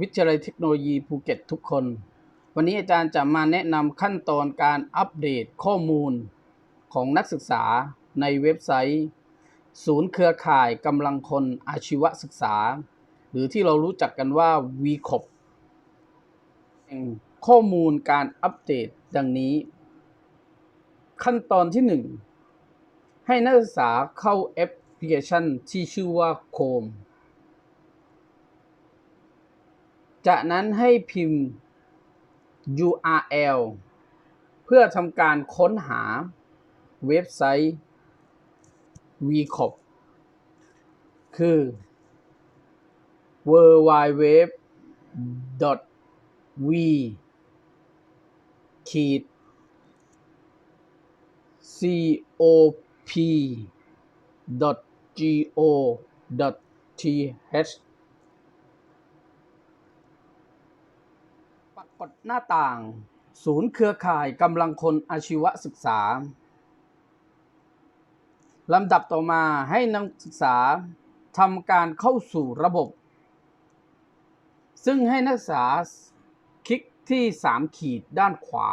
วิทยาลัยเทคโนโลยีภูเก็ตทุกคน วันนี้อาจารย์จะมาแนะนำขั้นตอนการอัปเดตข้อมูลของนักศึกษาในเว็บไซต์ ศูนย์เครือข่ายกำลังคนอาชีวศึกษา หรือที่เรารู้จักกันว่า v c o p ข้อมูลการอัปเดตดังนี้ ขั้นตอนที่ 1 ให้นักศึกษาเข้าแอปพลิเคชันที่ชื่อว่า Chrome จากนั้นให้พิมพ์ URL เพื่อทำการค้นหาเว็บไซต์ VCOP คือ www v ขีด cop go th ปรา กฏหน้าต่าง ศูนย์เครือข่ายกำลังคนอาชีวศึกษา ลำดับต่อมาให้นักศึกษาทำการเข้าสู่ระบบ ซึ่งให้นักศึกษาคลิกที่ 3 ขีดด้านขวา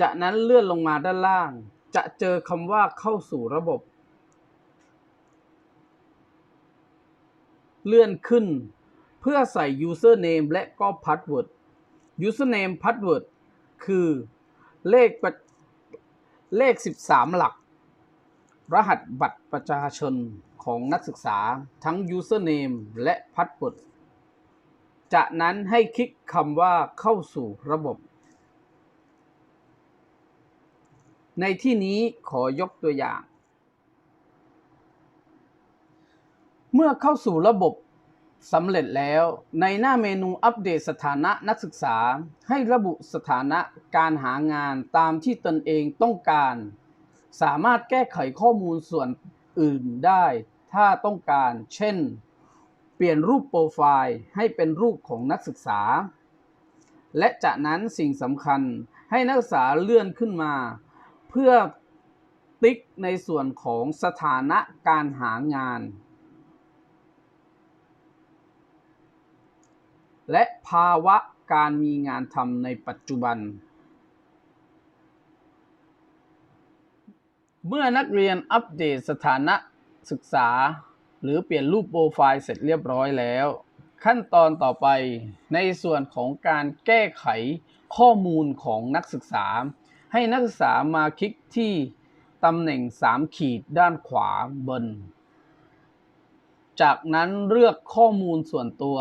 จากนั้นเลื่อนลงมาด้านล่าง จะเจอคำว่าเข้าสู่ระบบ เลื่อนขึ้น พื่อใส่ username และก็ password username password คือเลขเลข 13 หลัก รหัสบัตรประชาชนของนักศึกษาทั้ง username และ password จากนั้นให้คลิกคำว่าเข้าสู่ระบบ ในที่นี้ขอยกตัวอย่าง เมื่อเข้าสู่ระบบ สำเร็จแล้วในหน้าเมนูอัปเดตสถานะนักศึกษา ให้ระบุสถานะการหางานตามที่ตนเองต้องการ สามารถแก้ไขข้อมูลส่วนอื่นได้ถ้าต้องการ เช่น เปลี่ยนรูปโปรไฟล์ให้เป็นรูปของนักศึกษา และจากนั้นสิ่งสำคัญให้นักศึกษาเลื่อนขึ้นมา เพื่อติ๊กในส่วนของสถานะการหางาน และภาวะการมีงานทำในปัจจุบัน เมื่อนักเรียนอัปเดตสถานะศึกษา หรือเปลี่ยนรูปโปรไฟล์เสร็จเรียบร้อยแล้ว ขั้นตอนต่อไปในส่วนของการแก้ไขข้อมูลของนักศึกษา ให้นักศึกษามาคลิกที่ตำแหน่ง 3 ขีดด้านขวาบน จากนั้นเลือกข้อมูลส่วนตัว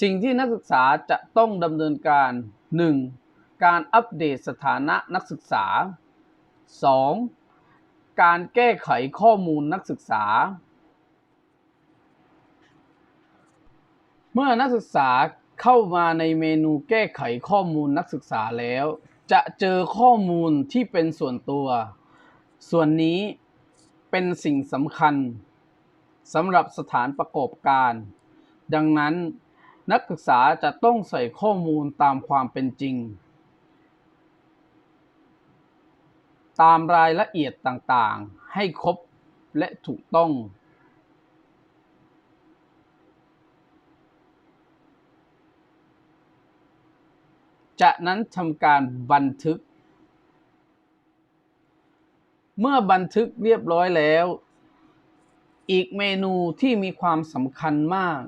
สิ่งที่นักศึกษาจะต้องดำเนินการ 1. การอัปเดตสถานะนักศึกษา 2. การแก้ไขข้อมูลนักศึกษา เมื่อนักศึกษาเข้ามาในเมนูแก้ไขข้อมูลนักศึกษาแล้ว จะเจอข้อมูลที่เป็นส่วนตัว ส่วนนี้เป็นสิ่งสำคัญสำหรับสถานประกอบการ ดังนั้น นักศึกษาจะต้องใส่ข้อมูลตามความเป็นจริง ตามรายละเอียดต่างๆ ให้ครบและถูกต้อง จากนั้นทำการบันทึก เมื่อบันทึกเรียบร้อยแล้ว อีกเมนูที่มีความสำคัญมาก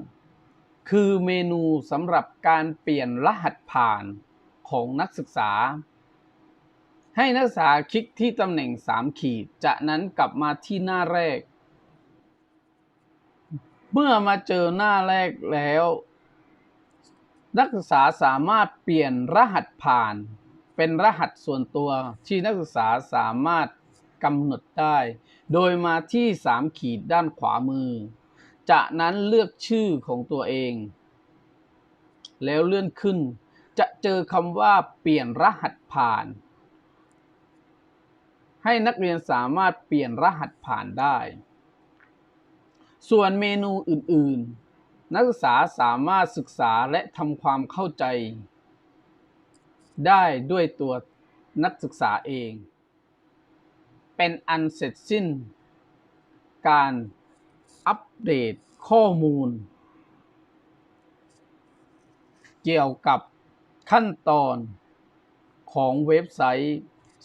คือเมนูสำหรับการเปลี่ยนรหัสผ่านของนักศึกษา ให้นักศึกษาคลิกที่ตำแหน่ง 3 ขีด จากนั้นกลับมาที่หน้าแรก เมื่อมาเจอหน้าแรกแล้ว นักศึกษาสามารถเปลี่ยนรหัสผ่าน เป็นรหัสส่วนตัวที่นักศึกษาสามารถกำหนดได้ โดยมาที่ 3 ขีดด้านขวามือ จากนั้นเลือกชื่อของตัวเอง แล้วเลื่อนขึ้น จะเจอคำว่าเปลี่ยนรหัสผ่าน ให้นักเรียนสามารถเปลี่ยนรหัสผ่านได้ ส่วนเมนูอื่น ๆ นักศึกษาสามารถศึกษาและทำความเข้าใจ ได้ด้วยตัวนักศึกษาเอง เป็นอันเสร็จสิ้นการ อัปเดตข้อมูล เกี่ยวกับขั้นตอนของเว็บไซต์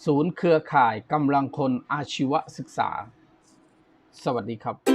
ศูนย์เครือข่ายกำลังคนอาชีวศึกษา สวัสดีครับ